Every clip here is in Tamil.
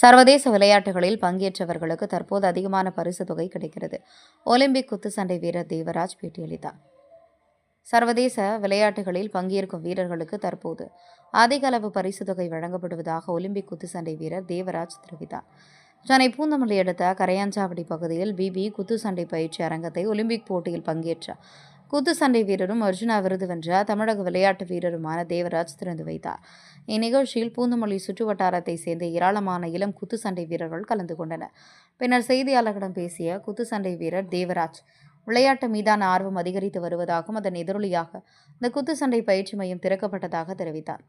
சர்வதேச விளையாட்டுகளில் பங்கேற்றவர்களுக்கு தற்போது அதிகமான பரிசு தொகை கிடைக்கிறது. ஒலிம்பிக் குத்துச்சண்டை வீரர் தேவராஜ் பேட்டியளித்தார். சர்வதேச விளையாட்டுகளில் பங்கேற்கும் வீரர்களுக்கு தற்போது அதிக அளவு பரிசு தொகை வழங்கப்படுவதாக ஒலிம்பிக் குத்துச்சண்டை வீரர் தேவராஜ் தெரிவித்தார். சென்னை பூந்தமல்லி அடுத்த கரையாஞ்சாவடி பகுதியில் பிபி குத்துச்சண்டை பயிற்சி அரங்கத்தை ஒலிம்பிக் போட்டியில் பங்கேற்ற குத்து சண்டை வீரரும் அர்ஜுனா விருது வென்ற தமிழக விளையாட்டு வீரருமான தேவராஜ் திறந்து வைத்தார். இந்நிகழ்ச்சியில் பூந்தமல்லி சுற்றுவட்டாரத்தை சேர்ந்த ஏராளமான இளம் குத்து சண்டை வீரர்கள் கலந்து கொண்டனர். பின்னர் செய்தியாளர்களிடம் பேசிய குத்து சண்டை வீரர் தேவராஜ் விளையாட்டு மீதான ஆர்வம் அதிகரித்து வருவதாகவும் அதன் எதிரொலியாக இந்த குத்துச்சண்டை பயிற்சி மையம் திறக்கப்பட்டதாக தெரிவித்தார்.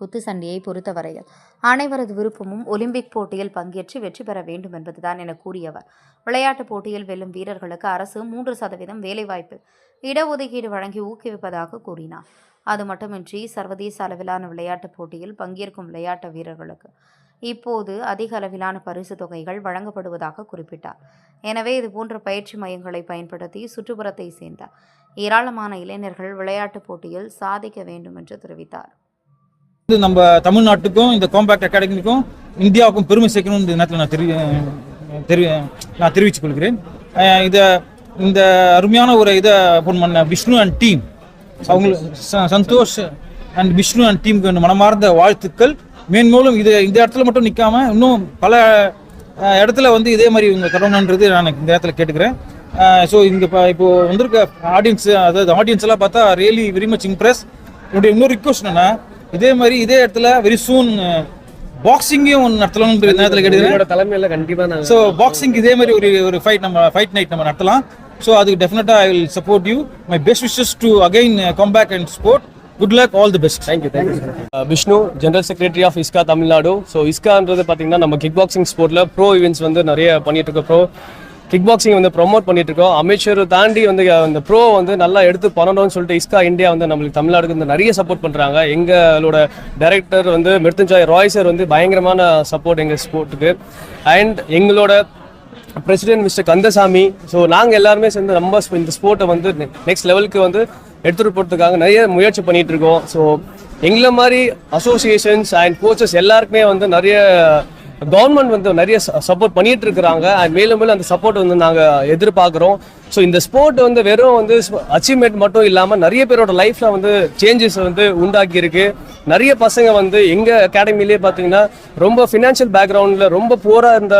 குத்து சண்டையை பொறுத்தவரையில் அனைவரது விருப்பமும் ஒலிம்பிக் போட்டியில் பங்கேற்று வெற்றி பெற வேண்டும் என்பதுதான் என கூறியவர். விளையாட்டுப் போட்டியில் வெல்லும் வீரர்களுக்கு அரசு மூன்று சதவீதம் வேலைவாய்ப்பு இடஒதுக்கீடு வழங்கி ஊக்குவிப்பதாக கூறினார். அது மட்டுமின்றி சர்வதேச அளவிலான விளையாட்டுப் போட்டியில் பங்கேற்கும் விளையாட்டு வீரர்களுக்கு இப்போது அதிக அளவிலான பரிசு தொகைகள் வழங்கப்படுவதாக குறிப்பிட்டார். எனவே இதுபோன்ற பயிற்சி மையங்களை பயன்படுத்தி சுற்றுப்புறத்தை சேர்ந்த ஏராளமான இளைஞர்கள் விளையாட்டுப் போட்டியில் சாதிக்க வேண்டும் என்று தெரிவித்தார். வந்து நம்ம தமிழ்நாட்டுக்கும் இந்த காம்பேக்ட் அகாடமிக்கும் இந்தியாவுக்கும் பெருமை சேர்க்கணும் இந்த நேரத்தில் நான் தெரி தெரி நான் தெரிவித்துக் கொள்கிறேன். இதை இந்த அருமையான ஒரு இதை ஃபோன் பண்ண விஷ்ணு அண்ட் டீம் அவங்களுக்கு ச- சந்தோஷ் அண்ட் விஷ்ணு அண்ட் டீமுக்கு மனமார்ந்த வாழ்த்துக்கள். மேன்மேலும் இது இந்த இடத்துல மட்டும் நிற்காம இன்னும் பல இடத்துல வந்து இதே மாதிரி இவங்க தரணுன்றது நான் இந்த இடத்துல கேட்டுக்கிறேன். ஸோ இங்கே இப்போ இப்போ வந்திருக்க ஆடியன்ஸ் அதாவது ஆடியன்ஸ் எல்லாம் பார்த்தா ரியலி வெரி மச் இம்ப்ரெஸ் என்னுடைய இன்னொரு ரிக்வஸ்ட் என்னென்னா இதே மாதிரி இதே இடத்துல வெரி சூன் பாக்ஸிங்கையும் ஒன்று நடத்தலாம்ன்ற நேரத்தில் கேட்டுக்கிறேன். தலைமையில கண்டிப்பா நான் ஸோ பாக்ஸிங் இதே மாதிரி ஒரு ஒரு ஃபைட் நம்ம ஃபைட் நைட் நம்ம நடத்தலாம். ஸோ அதுக்கு டெஃபினட்டாக I will support you my best wishes to again come back and sport good luck all the best thank you thank you Vishnu general secretary of ISKA Tamil Nadu so இஸ்கான்றது பார்த்தீங்கன்னா நம்ம கிக் பாக்ஸிங் ஸ்போர்ட்டில் ப்ரோ ஈவெண்ட்ஸ் வந்து நிறைய பண்ணிட்டு இருக்கோம் ப்ரோ கிக் பாக்ஸிங் வந்து ப்ரொமோட் பண்ணிட்டு இருக்கோம் அமைச்சர் தாண்டி வந்து அந்த ப்ரோ வந்து நல்லா எடுத்து பண்ணணும்னு சொல்லிட்டு இஸ்கா இந்தியா வந்து நம்மளுக்கு தமிழ்நாடுக்கு வந்து நிறைய சப்போர்ட் பண்ணுறாங்க எங்களோட டைரக்டர் வந்து மிருத்துஞ்சாய் ராய் சார் வந்து பயங்கரமான சப்போர்ட் எங்கள் ஸ்போர்ட்டுக்கு அண்ட் எங்களோட பிரசிடென்ட் மிஸ்டர் கந்தசாமி. ஸோ நாங்கள் எல்லாருமே சேர்ந்து ரொம்ப இந்த ஸ்போர்ட்டை வந்து நெக்ஸ்ட் லெவலுக்கு வந்து எடுத்துகிட்டு போகிறதுக்காக நிறைய முயற்சி பண்ணிட்டு இருக்கோம் ஸோ எங்களை மாதிரி அசோசியேஷன்ஸ் அண்ட் கோச்சஸ் எல்லாருக்குமே வந்து நிறைய கவர்மெண்ட் வந்து நிறைய சப்போர்ட் பண்ணிட்டு இருக்கிறாங்க அண்ட் மேலும் மேலும் அந்த சப்போர்ட் வந்து நாங்கள் எதிர்பார்க்குறோம். ஸோ இந்த ஸ்போர்ட் வந்து வெறும் வந்து அச்சீவ்மெண்ட் மட்டும் இல்லாமல் நிறைய பேரோட லைஃப்பில் வந்து சேஞ்சஸ் வந்து உண்டாக்கி இருக்கு நிறைய பசங்க வந்து எங்கள் அகாடமிலே பார்த்தீங்கன்னா ரொம்ப ஃபினான்ஷியல் பேக்ரவுண்டில் ரொம்ப புவராக இருந்த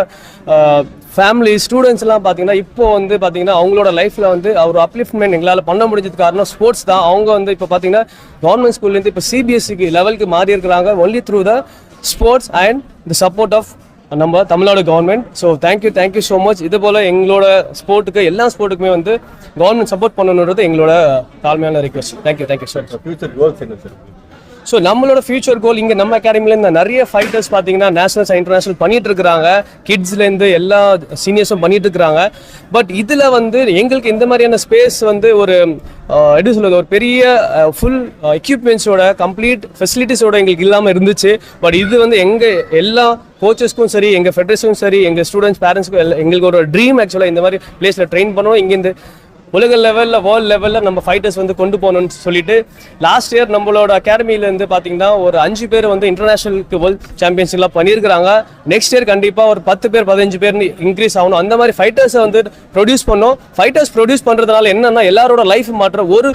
ஃபேமிலி ஸ்டூடெண்ட்ஸ்லாம் பார்த்தீங்கன்னா இப்போ வந்து பார்த்தீங்கன்னா அவங்களோட லைஃப்பில் வந்து ஒரு அப்லிஃப்ட்மெண்ட் எங்களால் பண்ண முடிஞ்சது காரணம் ஸ்போர்ட்ஸ் தான். அவங்க வந்து இப்போ பார்த்தீங்கன்னா கவர்மெண்ட் ஸ்கூல்லேருந்து இப்போ சிபிஎஸ்சிக்கு லெவலுக்கு மாறி இருக்கிறாங்க only through the sports and the support of நம்ம Tamil Nadu government so thank you thank you so much இது போல் எங்களோட ஸ்போர்ட்டுக்கு எல்லா ஸ்போர்ட்டுக்குமே வந்து கவர்மெண்ட் சப்போர்ட் பண்ணணுன்றது எங்களோட தாழ்மையான request thank you thank you sir future goals என்ன சார் ஸோ நம்மளோட ஃபியூச்சர் கோல் இங்கே நம்ம அகாடமில இந்த நிறைய ஃபைட்டர்ஸ் பார்த்தீங்கன்னா நேஷனல்ஸ் இன்டர்நேஷனல் பண்ணிட்டு இருக்கிறாங்க. கிட்ஸ்லேருந்து எல்லா சீனியர்ஸும் பண்ணிட்டு இருக்கிறாங்க. பட் இதில் வந்து எங்களுக்கு இந்த மாதிரியான ஸ்பேஸ் வந்து ஒரு எப்படி சொல்றது ஒரு பெரிய ஃபுல் எக்யூப்மெண்ட்ஸோட கம்ப்ளீட் ஃபெசிலிட்டிஸோட எங்களுக்கு இல்லாமல் இருந்துச்சு. பட் இது வந்து எங்கள் எல்லா கோச்சஸ்க்கும் சரி எங்கள் ஃபெடரேஷனுக்கும் சரி எங்கள் ஸ்டூடெண்ட்ஸ் பேரண்ட்ஸ்க்கும் எங்களுக்கு ஒரு ட்ரீம் ஆக்சுவலாக இந்த மாதிரி பிளேஸில் ட்ரெயின் பண்ணுவோம் இங்கேருந்து உலக லெவலில் வேர்ல்ட் லெவலில் நம்ம ஃபைட்டர்ஸ் வந்து கொண்டு போகணும்னு சொல்லிட்டு லாஸ்ட் இயர் நம்மளோட அகாடமியிலேருந்து பார்த்தீங்கன்னா ஒரு அஞ்சு பேர் வந்து இன்டர்நேஷனலுக்கு வேர்ல்ட் சாம்பியன்ஷிப்லாம் பண்ணியிருக்கிறாங்க. நெக்ஸ்ட் இயர் கண்டிப்பாக ஒரு பத்து பேர் பதினஞ்சு பேர் இன்க்ரீஸ் ஆகணும். அந்த மாதிரி ஃபைட்டர்ஸை வந்து ப்ரொடியூஸ் பண்ணோம். ஃபைட்டர்ஸ் ப்ரொடியூஸ் பண்ணுறதுனால என்னென்னா எல்லாரோட லைஃப் மாற்ற ஒரு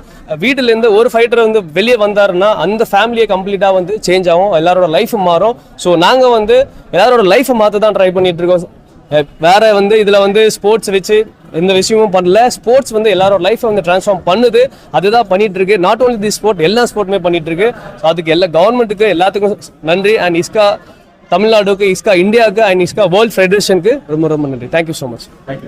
வீட்டிலேருந்து ஒரு ஃபைட்டர் வந்து வெளியே வந்தாருன்னா அந்த ஃபேமிலியை கம்ப்ளீட்டாக வந்து சேஞ்ச் ஆகும். எல்லாரோட லைஃப் மாறும். ஸோ நாங்கள் வந்து எல்லாரோட லைஃப்பை மாற்ற தான் ட்ரை பண்ணிட்டு இருக்கோம். வேற வந்து இதில் வந்து ஸ்போர்ட்ஸ் வச்சு எந்த விஷயமும் பண்ணல. ஸ்போர்ட்ஸ் வந்து எல்லாரோட லைஃப்பை வந்து ட்ரான்ஸ்ஃபார்ம் பண்ணுது. அதுதான் பண்ணிட்டு இருக்கு நாட் ஓன்லி தி ஸ்போர்ட் எல்லா ஸ்போர்ட்டுமே பண்ணிட்டு இருக்கு ஸோ அதுக்கு எல்லா கவர்மெண்ட்டுக்கு எல்லாத்துக்கும் நன்றி. அண்ட் இஸ்கா தமிழ்நாடுக்கு இஸ்கா இந்தியாவுக்கு அண்ட் இஸ்கா வேர்ல்ட் ஃபெடரேஷனுக்கு ரொம்ப ரொம்ப நன்றி. Thank you so much thank you